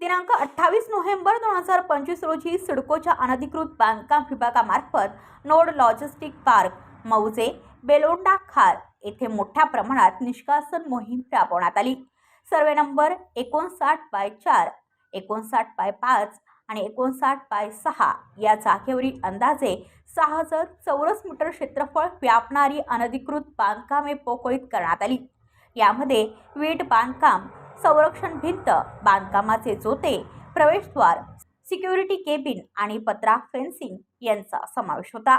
दिनांक अठ्ठावीस नोव्हेंबर दोन हजार पंचवीस रोजी सिडकोच्या अनधिकृत बांधकाम विभागामार्फत नोड लॉजिस्टिक पार्क मौजे बेलोंडा खार येथे मोठ्या प्रमाणात निष्कासन मोहीम राबवण्यात आली. सर्वे नंबर एकोणसाठ बाय चार एकोणसाठ पाय पाच आणि एकोणसाठ पाय सहा या जागेवरील अंदाजे सहा हजार चौरस मीटर क्षेत्रफळ व्यापणारी अनधिकृत बांधकामे पोकळीत करण्यात आली. यामध्ये वीट बांधकाम संरक्षण भिंत बांधकामाचे जोते प्रवेशद्वार सिक्युरिटी केबिन आणि पत्रा फेन्सिंग यांचा समावेश होता.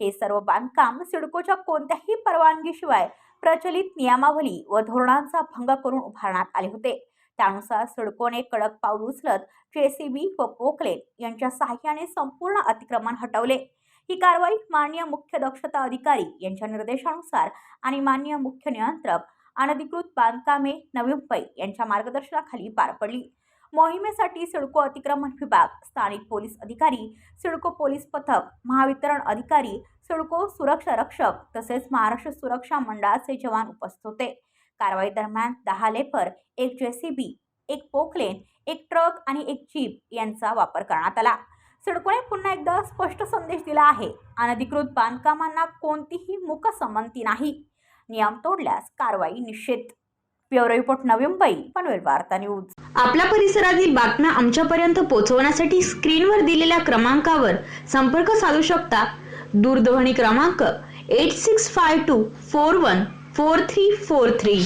हे सर्व बांधकाम सिडकोच्या कोणत्याही परवानगीशिवाय प्रचलित नियमावली व धोरणांचा भंग करून उभारण्यात आले होते. त्यानुसार सिडकोने कडक पाऊल उचलत जेसीबी व पोकलेन यांच्या सहाय्याने संपूर्ण अतिक्रमण हटवले. ही कारवाई माननीय मुख्य दक्षता अधिकारी यांच्या निर्देशानुसार आणि माननीय मुख्य नियंत्रक अनधिकृत बांधकामे नवी मुंबई यांच्या मार्गदर्शनाखाली पार पडली. मोहिमेसाठी सिडको अतिक्रमण विभाग स्थानिक पोलीस अधिकारी सिडको पोलीस पथक महावितरण अधिकारी सिडको सुरक्षा रक्षक तसेच महाराष्ट्र सुरक्षा मंडळाचे जवान उपस्थित होते. कारवाई दरम्यान दहा लेपर एक जेसीबी एक पोकलेन एक ट्रक आणि एक जीप यांचा वापर करण्यात आला. सिडकोने पुन्हा एकदा स्पष्ट संदेश दिला आहे. अनधिकृत बांधकामांना कोणतीही मूकसंमती नाही. नियम तोडल्यास कारवाई निश्चित. ब्युरो रिपोर्ट नवी मुंबई पनवेल वार्ता न्यूज. आपल्या परिसरातील बातम्या आमच्यापर्यंत पोहोचवण्यासाठी स्क्रीनवर दिलेल्या क्रमांकावर संपर्क साधू शकता. दूरध्वनी क्रमांक eight six five two four one four three four three.